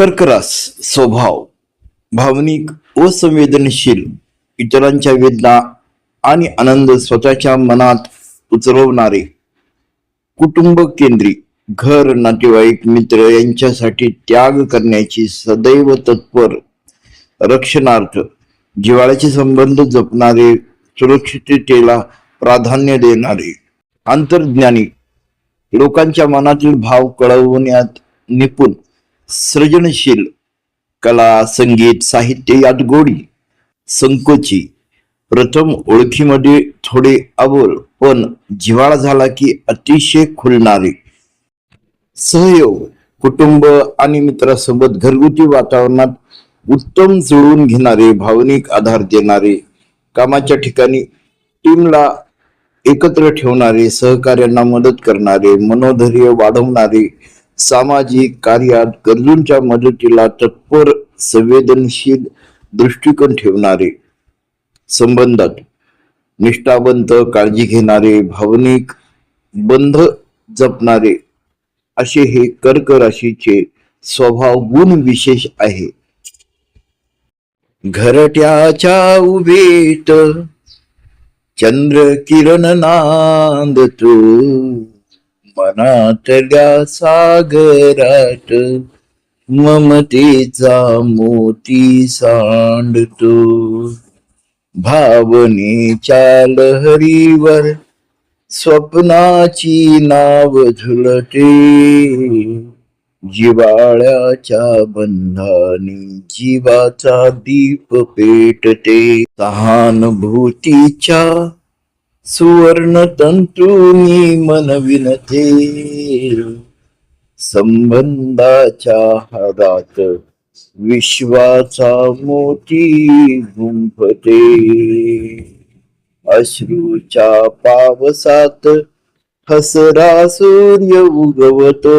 कर्करास स्वभाव भावनिक असंवेदनशील इतरांच्या वेदना आणि आनंद स्वतःच्या मनात उचलवणारे कुटुंब केंद्री घर नातेवाईक मित्र यांच्यासाठी त्याग करण्याची सदैव तत्पर रक्षणार्थ जिव्हाळ्याचे संबंध जपणारे सुरक्षिततेला प्राधान्य देणारे अंतर्ज्ञानी लोकांच्या मनातील भाव कळवण्यात निपुण सृजनशील कला संगीत साहित्य यात गोडी. संकोची प्रथम ओळखीमध्ये थोडे अबोल पण जिव्हाळा झाला की अतिशय खुलणारे. सहयोग कुटुंब आणि मित्रासोबत घरगुती वातावरणात उत्तम जुळवून घेणारे भावनिक आधार देणारे कामाच्या ठिकाणी टीमला एकत्र ठेवणारे सहकार्यांना मदत करणारे मनोधैर्य वाढवणारे सामाजिक कार्यात गरजूंच्या मदतीला तत्पर संवेदनशील दृष्टिकोन ठेवणारे संबंधात निष्ठावंत काळजी घेणारे भावनिक बंध जपणारे असे हे कर्क राशीचे स्वभाव गुण विशेष आहे. घरट्याच्या उभेत चंद्र किरण नांदतो. मनातल्या सागरात ममतेचा मोती सांडतो. भावनेच्या लहरीवर स्वप्नाची नाव झुलते. जिवाळ्याच्या बंधाने जीवाचा दीप पेटते. सहानुभूतीच्या सुवर्ण तंतुनी मन विनते संबंधाच्या हातात विश्वाचा मोती गुंफते. अश्रूच्या पावसात हसरा सूर्य उगवतो.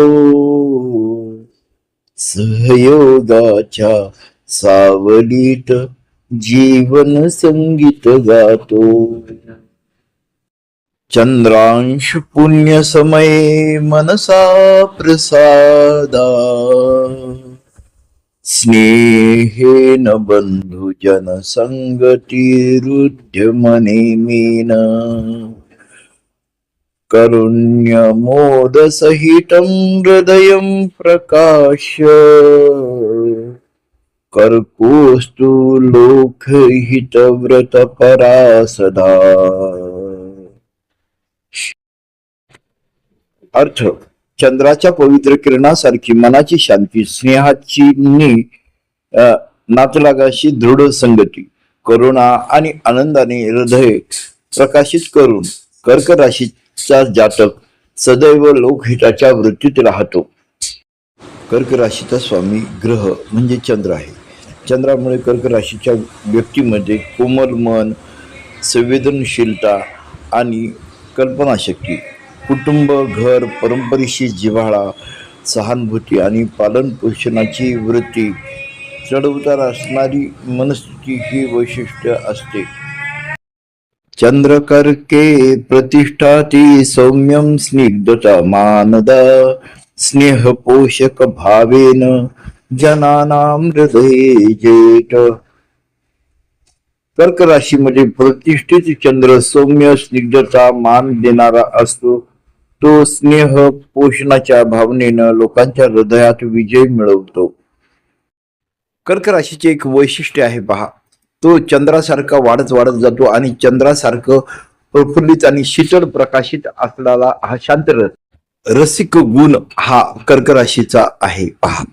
सहयोगाच्या सावलीत जीवन संगीत गातो. चंद्रांश पुण्य समये मनसा प्रसादा। स्नेहेन बंधुजन करुण्यमोदसहितं हृदयं प्रकाश्य कर्कोस्तु लोकहितव्रतपरा सदा। अर्थ चंद्राच्या पवित्र किरणासारखी मनाची शांती स्नेहाची नातलागाशी दृढ संगती करुणा आणि आनंदाने हृदय प्रकाशित करून कर्क राशीचा जातक सदैव लोकहिताच्या वृत्तीत राहतो. कर्क राशीचा स्वामी ग्रह म्हणजे चंद्र आहे. चंद्रामुळे कर्क राशीच्या व्यक्तीमध्ये कोमल मन संवेदनशीलता आणि कल्पनाशक्ती कुटुंब घर परंपरेशी जिव्हाळा सहानुभूती आणि पालन पोषणाची वृत्ती चढउतार असणारी मनस्थिती ही वैशिष्ट्य असते. चंद्रकर्के प्रतिष्ठाती सौम्यम स्निग्धता मानद स्नेह पोषक भावेन जनानां हृदये जेठ कर्क राशीमध्ये प्रतिष्ठित चंद्र सौम्य स्निग्धता मान देणारा असतो. तो स्नेह पोषणाच्या भावनेनं लोकांच्या हृदयात विजय मिळवतो. कर्क राशीचे एक वैशिष्ट्य आहे पहा. तो चंद्रासारखा वाढत वाढत जातो आणि चंद्रासारखं प्रफुल्लित आणि शीतल प्रकाशित असलेला हा शांत रसिक गुण हा कर्क राशीचा आहे पहा.